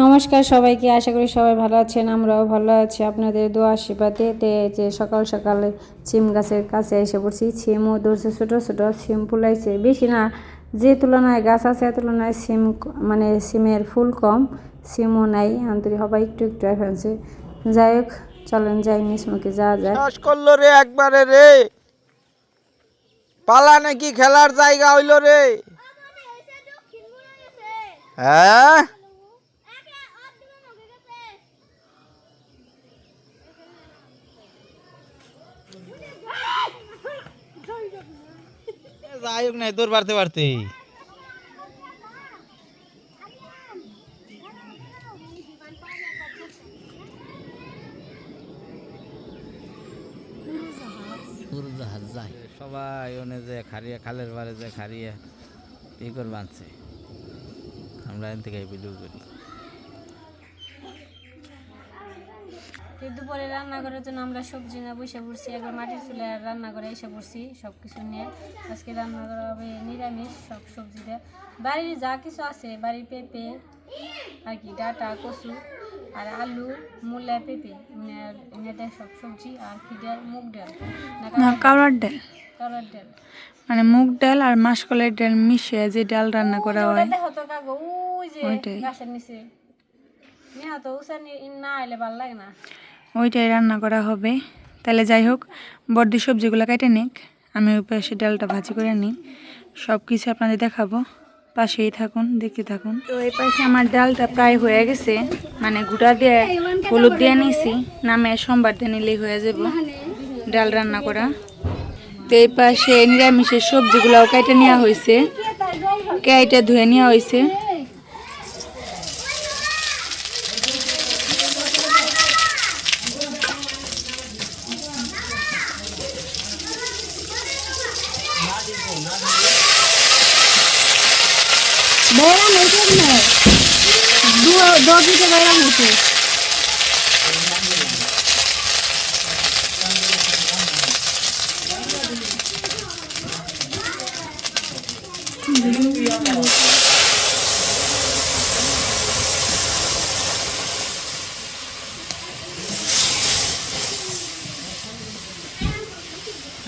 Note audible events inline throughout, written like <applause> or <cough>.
নমস্কার সবাইকে আশা করি সবাই ভালো আছেন আমরাও ভালো আছি। আপনাদের দোয়া আশীর্বাদে তে যে সকাল সকালে সিম গাছের কাছে এসে পড়ছি। সিমও ধরছে ছোটো ছোটো সিম ফুলাইছে। বেশি না যে তুলনায় গাছ আছে তুলনায় সিম মানে সিমের ফুল কম সিমও নাই আন্তরিক হবা একটু একটু ফেলছে যাই হোক চলেন যাই নিসমুখে যাওয়া যায়। চাষ করল রে একবারে রে। পালা নাকি খেলার জায়গা হইল রে। হ্যাঁ? যাই হোক নাই তোর বাড়তে বাড়তে। সবাই ওনে যে খারিয়া খালের বারে যে খারিয়া ই করে বাঁধছে। আমরা এন থেকে ভিডিও করি। দুপুরে রান্না করার জন্য আমরা সবজি না বসে পড়ছি একবার মাটির চুলে রান্না করে এসে পড়ছি সব কিছু নিয়ে। আজকে রান্না করা হবে নিরামিষ সব সবজি দিয়ে। বাড়ির যা কিছু আছে বাড়ির পেঁপে আর কি ডাটা কচু আর আলু মূলা পেঁপে এনে সব সবজি আর কি ডাল মুগ ডাল। না কাওড়ার ডাল। কারোর ডাল। মানে মুগ ডাল আর মাসকলাই ডাল মিশিয়ে যে ডাল রান্না করা হয় কাগো ওই যে। গাছের নিচে। নেহা তো উসানি না এলে ভালো লাগে না। ওইটাই রান্না করা হবে। তাহলে যাই হোক, বর্দি সবজিগুলো কেটে নিক। আমি ওই পাশে ডালটা ভাজি করে নিই। সব কিছু আপনাদের দেখাবো। পাশেই থাকুন, দেখতে থাকুন। তো এই পাশে আমার ডালটা প্রায় হয়ে গেছে। মানে গুঁড়া দিয়ে হলুদ দিয়ে নিয়েছি নামে সোমবার দিয়ে নিলেই হয়ে যাব ডাল রান্না করা। তো এই পাশে নিরামিষের সবজিগুলোও কেটে নেওয়া হয়েছে। কেটে ধুয়ে নেওয়া হয়েছে। বেড়াম হয়েছে দু দিকে বেড়াম হয়েছে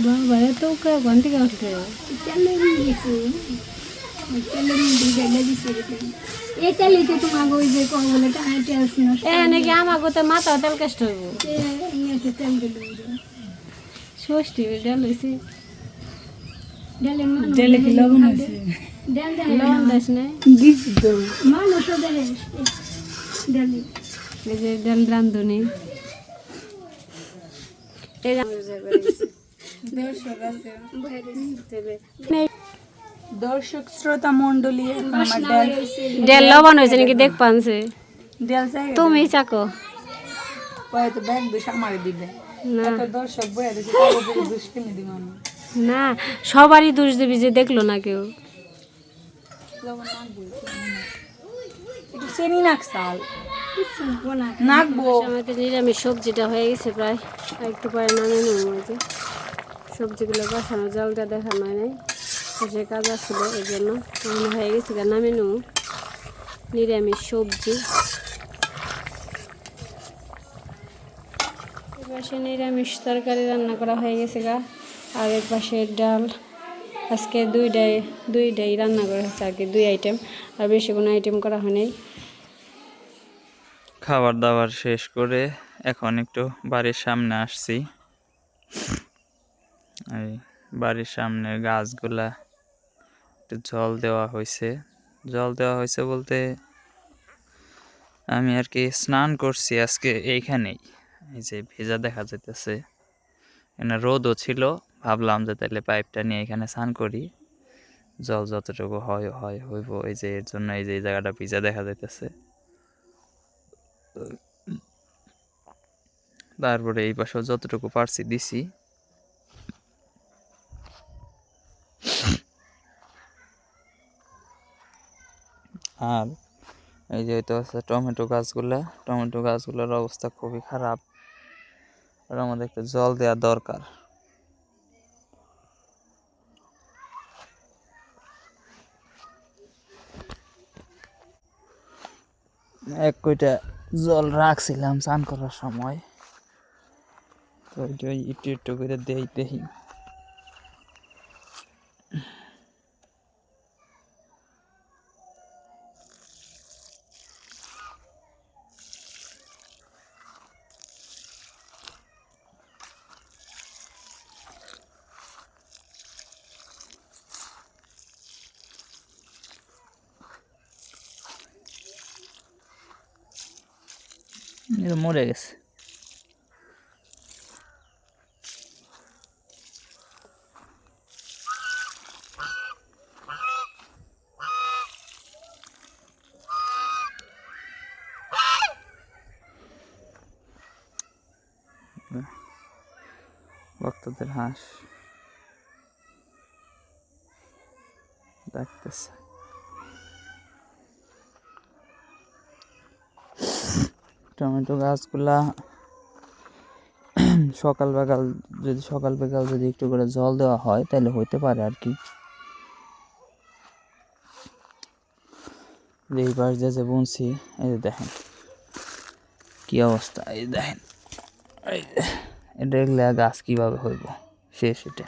বাবা এত ঘন থেকে উঠতে এ নাকি আমার গোতে মাথা তেল কষ্ট হইব? ষষ্ঠী ডাল হয়েছে ডালে কি লবণ হয়েছে লবণ দাস না দিছি তো এই যে ডাল রান্ধুনি। এই যে- দর্শক শ্রোতা মন্ডলী ডাল লবণ হয়েছে নাকি? দেখ পানছে। তুমি চাকো। পরে তো ব্যাগ দুষ আমার দিবে। না। দর্শক বয়ে দিছে দুষ কিনে দিব না সবারই দোষ দিবি যে দেখল না কেউ। একটু চেনি নাক সাল নাকবো আমাদের নিরামিষ সবজিটা হয়ে গেছে প্রায়। একটু পরে নামে নেব সবজিগুলো বসানো জলটা দেখানো হয় নাই। সে কাজ আসছিল এই জন্য মনে হয়ে গেছে গা নামে নেব। নিরামিষ সবজি। পাশে নিরামিষ তরকারি রান্না করা হয়ে গেছে গা। আর এক পাশে ডাল। আজকে দুইটাই দুইটাই রান্না করা হয়েছে আর কি দুই আইটেম আর বেশি কোনো আইটেম করা হয় নাই খাবার দাবার শেষ করে এখন একটু বাড়ির সামনে আসছি। বাড়ির সামনের গাছগুলা জল দেওয়া হয়েছে। জল দেওয়া হয়েছে বলতে আমি আর কি স্নান করছি আজকে এইখানেই। এই যে ভেজা দেখা যাইতেছে। এখানে রোদও ছিল। ভাবলাম যে তাহলে পাইপটা নিয়ে এখানে স্নান করি। জল যতটুকু হয় হয়, হইব। এই যে এর জন্য এই যে এই জায়গাটা ভিজা দেখা যাইতেছে। তারপরে এই পাশেও যতটুকু পারছি দিছি। আর এই যে তো আছে টমেটো গাছগুলা, টমেটো গাছগুলোর অবস্থা খুবই খারাপ আর আমাদের একটু জল দেওয়া দরকার। এক কইটা জল রাখছিলাম স্নান করার সময়, তো একটু একটু করে দেই, দেখি। মরে গেছে। ভক্তদের হাঁস। ডাকতেছে। টমেটো গাছগুলা, সকাল বেকাল যদি, সকাল বেকাল যদি একটু করে জল দেওয়া হয়, তাহলে হইতে পারে আর কি। এই পাশ দিয়ে যে বুনছি, এই যে দেখেন কি অবস্থা, এই দেখেন এটা এগুলা গাছ কীভাবে হইব, শেষ এটা।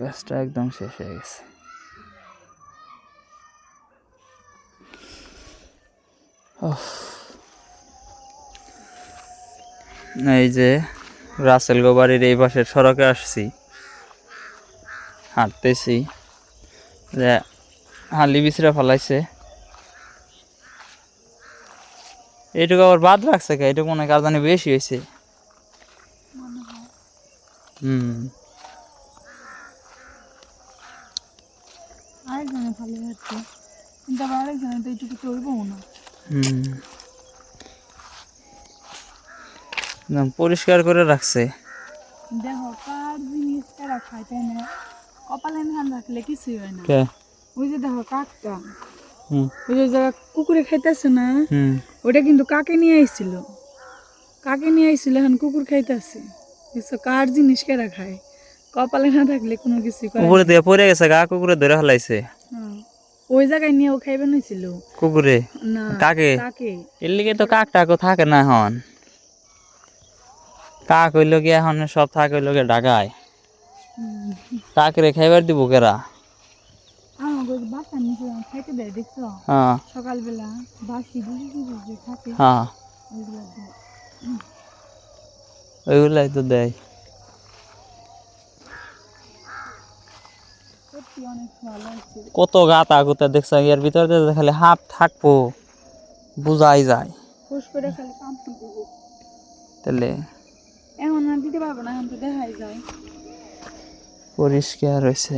গাছটা একদম শেষ হয়ে গেছে। এই যে রাসেল গোবাড়ির এই পাশের সড়কে আসছি। হাঁটতেছি। যে হালি বিছরা ফেলাইছে। এইটুকু আবার বাদ রাখছে কে? এইটুকু মনে হয় কার জানি বেশি হয়েছে। হুম। আরেকজনে ভালো হচ্ছে কিন্তু আবার আরেকজনে তো এইটুকু চলবো না। একদম পরিষ্কার করে রাখছে। দেখো কার জিনিস কারা খায় তাই না কপালে ধান রাখলে কিছুই হয় না। কে? ওই যে দেখো কাকটা। হুম। ওই যে জায়গা কুকুরে খাইতেছে না হুম। ওটা কিন্তু কাকে নিয়ে আইছিল? কাকে নিয়ে আইছিল এখন কুকুর খাইতেছে? বুঝছ? কার জিনিস কেরা খায় কপালে না থাকলে কোনো কিছু করে না। উপরে দিয়ে পড়ে গেছে গা কুকুরে ধরে ফেলাইছে। হ্যাঁ। ওই জায়গায় নিয়ে ও খাইবে নইছিল। কুকুরে? না কাকে? কাকে? এর লিগে তো কাক টাকও থাকে না এখন। কাক হইল গিয়ে এখন সব থাকে হইল গিয়ে ঢাকায় কাক রে খাইবার দিব কেরা? হ্যাঁ। সকালবেলা বাসি হ্যাঁ। ওইগুলাই তো দেয় সত্যি অনেক ভালো আছে কত গাত আগুতে দেখছ? এর ভিতরে যে খালি হাফ থাকব বুঝাই যায়। তাহলে এখন আর দিতে পারব না এখন তো দেখাই যায়। পরিষ্কার হয়েছে।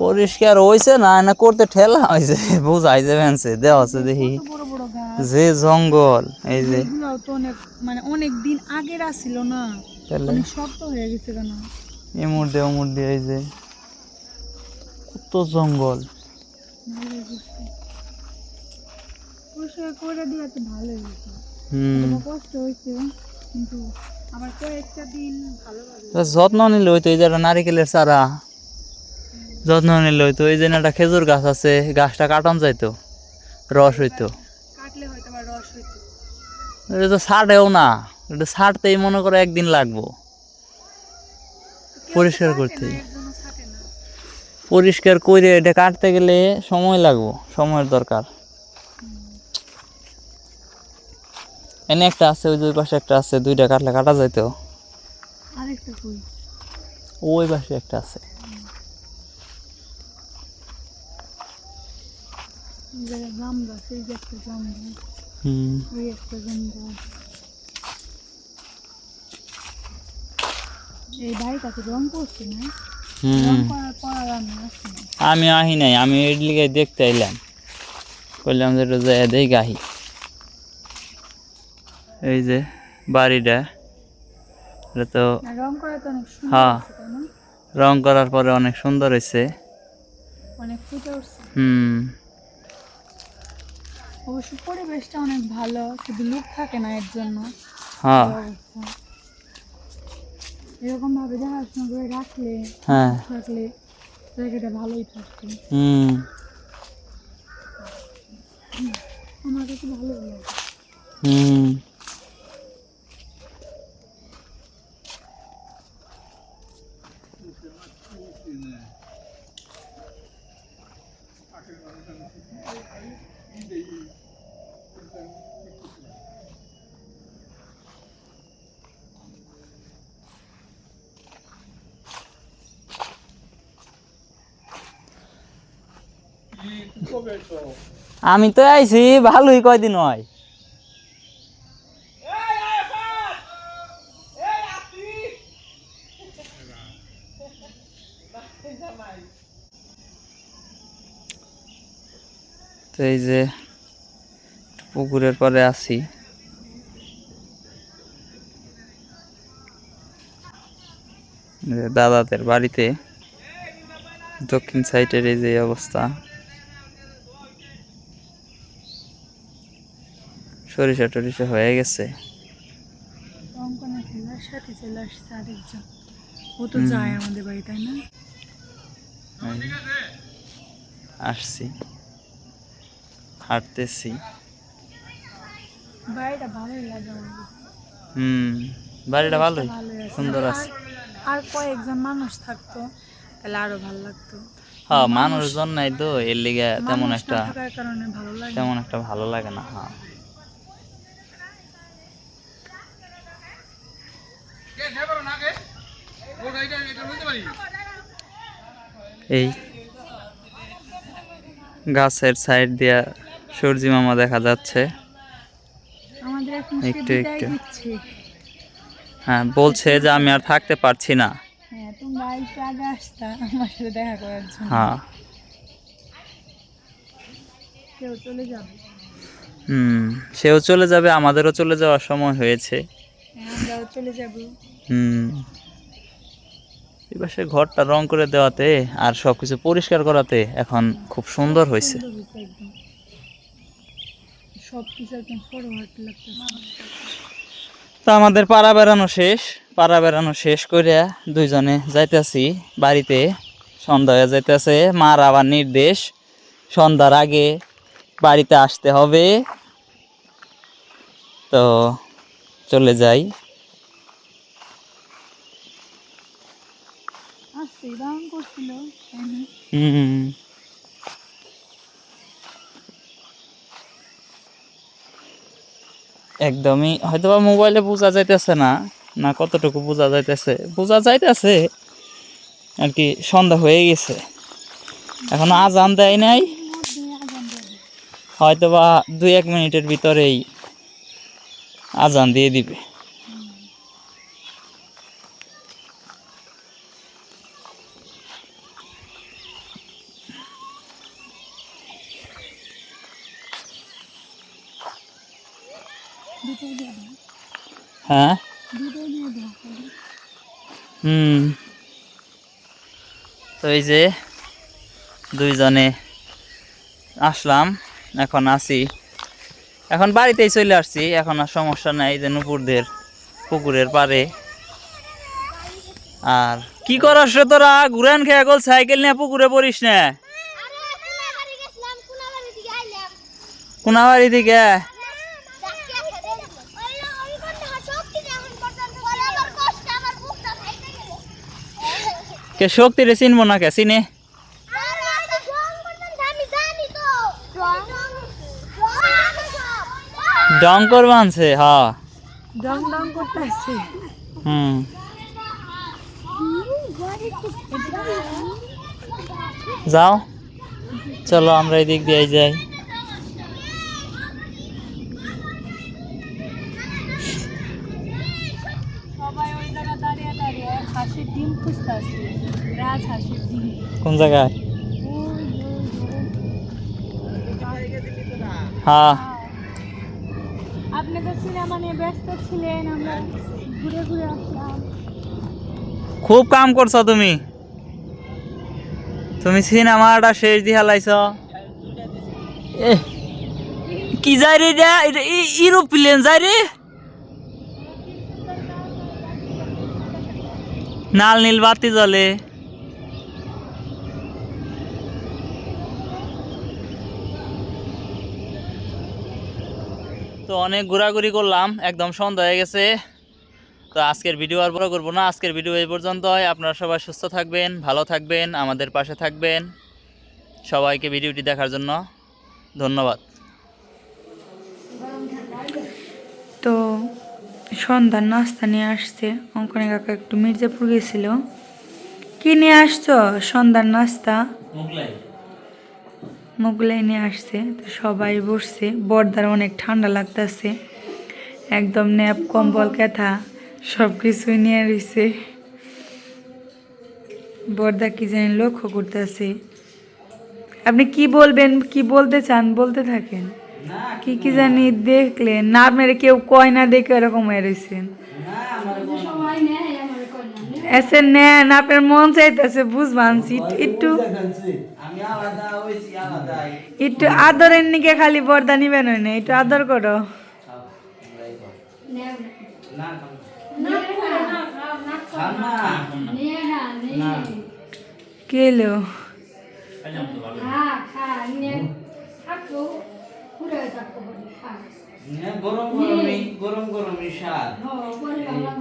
পরিষ্কার হয়েছে না না করতে ঠেলা হয়েছে বুঝাই যাবেনছে দেওয়া আছে দেখি। যে জঙ্গল এই যে। মানে অনেক দিন আগের না। তাহলে শক্ত হয়ে গেছে কেন এমুর দিয়ে ওমুর দিয়ে এই যে। কত জঙ্গল। করে তো যত্ন নিলে হইতো এই যে নারিকেলের চারা। যত্ন নিলে হইতো। এই যে একটা খেজুর গাছ আছে, গাছটা কাটন যাইতো। রস হইতো। কাটলে হয়তো এটা তো ছাটেও না। এটা ছাটতেই মনে করো একদিন লাগবো। পরিষ্কার করতে পরিষ্কার করে এটা কাটতে গেলে সময় লাগবো সময়ের দরকার। এনে একটা আছে ওই দুই পাশে একটা আছে দুইটা কাটলে কাটা যাইতো। ওই পাশে একটা আছে। এই হুম। এই বাড়িটাতে রং করছে না? আমি আহি নাই আমি এর লিগে দেখতে আইলাম। বললাম যে একটু যাই দেই গাহি এই যে বাড়িটা এটা তো হ্যাঁ। রং করার পরে অনেক সুন্দর হয়েছে। হুম। অবশ্য পরিবেশটা অনেক ভালো শুধু লুক থাকে না এর জন্য। হ্যাঁ। এরকম ভাবে দেখাশোনা করে রাখলে হ্যাঁ। রাখলে জায়গাটা ভালোই থাকবে হুম। আমার কাছে ভালো লাগে। হুম। আমি তো আইছি ভালোই কয়দিন হয়। তো এই যে পুকুরের পরে আছি। দাদাদের বাড়িতে দক্ষিণ সাইডের এই যে অবস্থা। সরিষা টরিষা হয়ে গেছে। আসছে আরেকজন ও তো যায় আমাদের বাড়ি তাই না আসছি। হাঁটতেছি। বাড়িটা ভালোই লাগে হুম বাড়িটা ভালোই সুন্দর আছে। আর- কয়েকজন মানুষ থাকতো তাহলে আরও ভালো লাগতো। হ্যাঁ মানুষজন নাই তো এর লিগে তেমন একটা ভালো লাগে। তেমন একটা ভালো লাগে না হ্যাঁ। এই গাছের সাইড দিয়া সূর্যি মামা দেখা যাচ্ছে। একটু একটু। হ্যাঁ বলছে যে আমি আর থাকতে পারছি না। হ্যাঁ হ্যাঁ। হুম সেও চলে যাবে আমাদেরও চলে যাওয়ার সময় হয়েছে। হ্যাঁ, আমরাও চলে যাব। হুম। এই পাশে ঘরটা রং করে দেওয়াতে আর সবকিছু পরিষ্কার করাতে এখন খুব সুন্দর হয়েছে। সব কিছু তো আমাদের পাড়া বেড়ানো শেষ পাড়া বেড়ানো শেষ করে দুইজনে যাইতেছি বাড়িতে। সন্ধ্যা হয়ে যাইতেছে মার আবার নির্দেশ সন্ধ্যার আগে বাড়িতে আসতে হবে। তো চলে যাই। করছিল <laughs> একদমই। হয়তো বা মোবাইলে বোঝা যাইতেছে না না কতটুকু বোঝা যাইতেছে। বোঝা যাইতেছে আর কি সন্ধ্যা হয়ে গেছে। এখন আজান দেয় নাই। হয়তো বা দুই এক মিনিটের ভিতরেই আজান দিয়ে দিবে। হ্যাঁ? হুম। তো এই যে দুইজনে আসলাম এখন আছি। এখন বাড়িতেই চলে আসছি এখন আর সমস্যা নাই যে নুপুরদের পুকুরের পারে আর কি করাস তোরা? ঘুরান খেয়ে গল সাইকেল নিয়ে পুকুরে পড়িস না। কোনাবাড়ি থেকে? কে শক্তি রে চিনবো না কে? চিনে? ডঙ্কর বানছে হ্যাঁ ডং ডং করতে আসছে হুম। যাও। চলো আমরা এদিক দিয়ে যাই সবাই ওই জায়গা দাঁড়িয়ে দাঁড়িয়ে হাসির ডিম খুঁজতে আসছে রাজ হাসির ডিম কোন জায়গায় হ্যাঁ। আপনি তো সিনেমা নিয়ে ব্যস্ত ছিলেন আমরা ঘুরে ঘুরে আসলাম। খুব কাম করছ তুমি। তুমি সিনেমাটা শেষ দিয়ে হালাইছ। কি যায় রে এটা ইউরোপ্লেন যায় রে। নাল নীল বাতি জ্বলে। তো অনেক ঘোরাঘুরি করলাম একদম সন্ধ্যা হয়ে গেছে। তো আজকের ভিডিও আর বড় করব না আজকের ভিডিও এই পর্যন্তই। আপনারা সবাই সুস্থ থাকবেন ভালো থাকবেন আমাদের পাশে থাকবেন। সবাইকে ভিডিওটি দেখার জন্য ধন্যবাদ। তো সন্ধ্যার নাস্তা নিয়ে আসছে অঙ্কনে কাকা একটু মির্জাপুর গেছিল। কি নিয়ে আসছো সন্ধ্যার নাস্তা? মোগলাই নিয়ে আসছে তো সবাই বসছে। বর্দার অনেক ঠান্ডা লাগতেছে। একদম ন্যাপ কম্বল কেথা সব কিছুই নিয়ে রয়েছে বর্দা কি জানি লক্ষ্য করতেছে। আপনি কি বলবেন কি বলতে চান বলতে থাকেন। কি কি জানি দেখলেন না আপনারা কেউ কয় না দেখে এরকম এরেছেন এসে নেন আপনার মন চাইতেছে বুঝবানছি। একটু একটু আদরের নিকে খালি পর্দা নিবেন না একটু আদর করো না খান না কেলো গরম গরমই গরম গরমই স্বাদ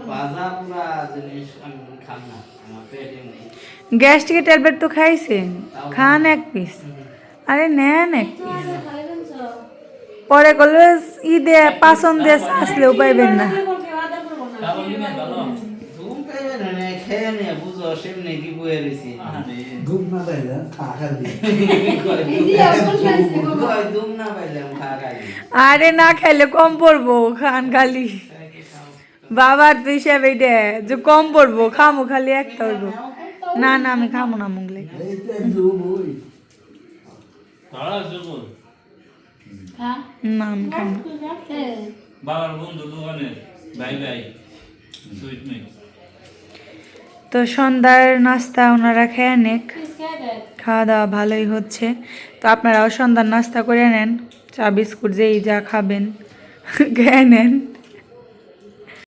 ভাজা পুরা জিনিস আমি খাম না আমার পেটে নেই গ্যাস্ট্রিকের ট্যাবলেট তো খাইছেন? খান এক পিস। আরে নেন এক পিস। পরে করলে ঈদে পাচন দিয়ে আসলেও পাইবেন না। আরে না খাইলে কম পড়ব খান খালি। বাবার তো হিসাবে এটা যে কম পড়ব খামো খালি একটা হইব। না না আমি খাব না মুগলে এইটা দুধ ওই না আমি না। বাবার বন্ধু দোকানে। ভাই ভাই সুইট নেই তো সন্ধ্যার নাস্তা ওনারা খেয়ে নেক। খাওয়া দাওয়া ভালোই হচ্ছে। তো আপনারাও সন্ধ্যার নাস্তা করে নেন। চা বিস্কুট যেই যা খাবেন <laughs> খেয়ে নেন।